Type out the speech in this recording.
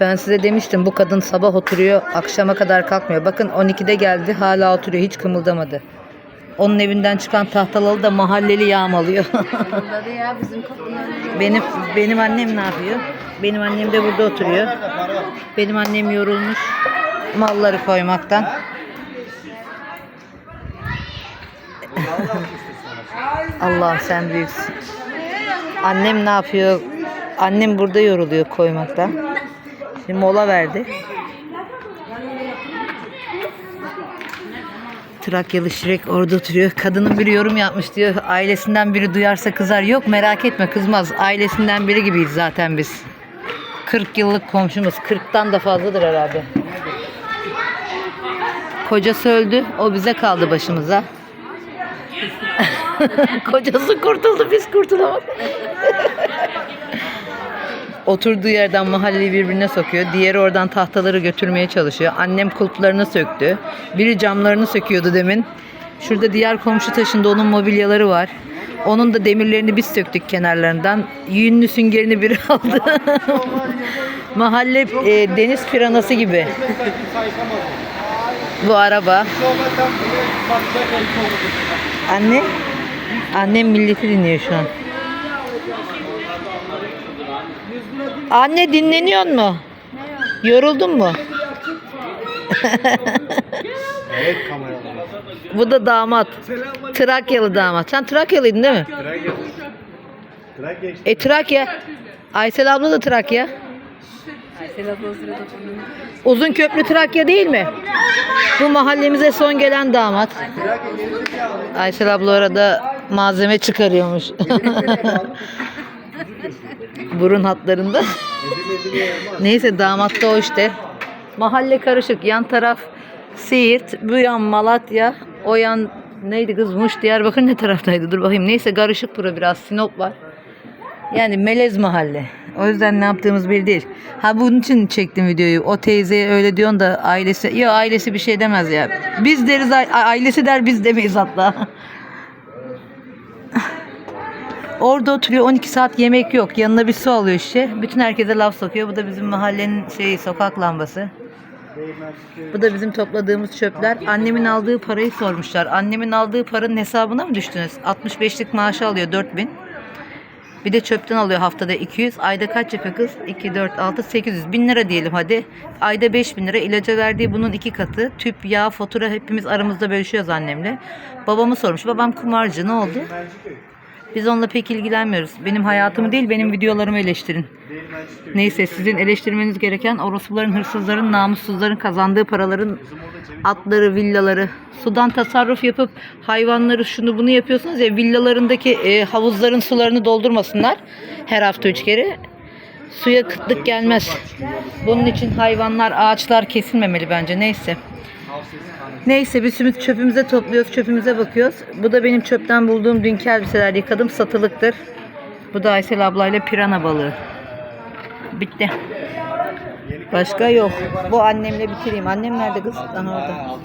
Ben size demiştim bu kadın sabah oturuyor akşama kadar kalkmıyor. Bakın 12'de geldi hala oturuyor hiç kımıldamadı. Onun evinden çıkan tahtalı da mahalleli yağmalıyor. Ya bizim benim benim annem ne yapıyor? Benim annem de burada oturuyor. Benim annem yorulmuş malları koymaktan. Allah'ım sen büyüksün. Annem ne yapıyor? Annem burada yoruluyor koymaktan. Şimdi mola verdi. Trakyalı Şirek orada oturuyor. Kadının biri yorum yapmış diyor. Ailesinden biri duyarsa kızar. Yok merak etme kızmaz. Ailesinden biri gibiyiz zaten biz. 40 yıllık komşumuz. 40'tan da fazladır herhalde. Kocası öldü. O bize kaldı başımıza. Kocası kurtuldu. Biz kurtulamadık. Oturduğu yerden mahalleyi birbirine sokuyor. Diğeri oradan tahtaları götürmeye çalışıyor. Annem kulplarını söktü. Biri camlarını söküyordu demin. Şurada diğer komşu taşında onun mobilyaları var. Onun da demirlerini biz söktük kenarlarından. Yünlü süngerini biri aldı. Mahalle e, deniz piranası gibi. Bu araba. Anne. Annem milleti dinliyor şu an. Anne dinleniyor mu? Yoruldun mu? Evet kameralar. Bu da damat. Trakyalı damat. Sen Trakyalıydın değil mi? Trakya. Trakya işte. E Trakya. Aysel abla da Trakya. Aysel abla. Uzun köprü Trakya değil mi? Bu mahallemize son gelen damat. Aysel abla orada malzeme çıkarıyormuş. Burun hatlarında. Neyse damat da o işte. Mahalle karışık. Yan taraf Siirt, bu yan Malatya, o yan neydi kız Muş, Diyarbakır ne taraftaydı? Dur bakayım. Neyse karışık bura biraz. Sinop var. Yani melez mahalle. O yüzden ne yaptığımız belli değil. Ha bunun için çektim videoyu. O teyzeye öyle diyorsun da ailesi... Yok ailesi bir şey demez ya. Biz deriz ailesi der biz demeyiz hatta. Orada oturuyor 12 saat yemek yok. Yanına bir su alıyor işte. Bütün herkese laf sokuyor. Bu da bizim mahallenin şeyi sokak lambası. Bu da bizim topladığımız çöpler. Annemin aldığı parayı sormuşlar. Annemin aldığı paranın hesabına mı düştünüz? 65'lik maaşı alıyor 4000. Bir de çöpten alıyor haftada 200. Ayda kaç yapıyor kız? 2, 4, 6, 800. 1000 lira diyelim hadi. Ayda 5000 lira. İlaca verdiği bunun iki katı. Tüp, yağ, fatura hepimiz aramızda bölüşüyoruz annemle. Babamı sormuş. Babam kumarcı ne oldu? Biz onunla pek ilgilenmiyoruz. Benim hayatımı değil benim videolarımı eleştirin. Neyse sizin eleştirmeniz gereken orospuların, hırsızların, namussuzların kazandığı paraların atları, villaları. Sudan tasarruf yapıp hayvanları şunu bunu yapıyorsunuz ya villalarındaki e, havuzların sularını doldurmasınlar. Her hafta üç kere. Suya kıtlık gelmez. Bunun için hayvanlar, ağaçlar kesilmemeli bence. Neyse. Neyse biz şimdi çöpümüze topluyoruz, çöpümüze bakıyoruz. Bu da benim çöpten bulduğum dünkü elbiseler yıkadım satılıktır. Bu da Aysel ablayla pirana balığı. Bitti. Başka yok. Bu annemle bitireyim. Annem nerede kız? Lan orada.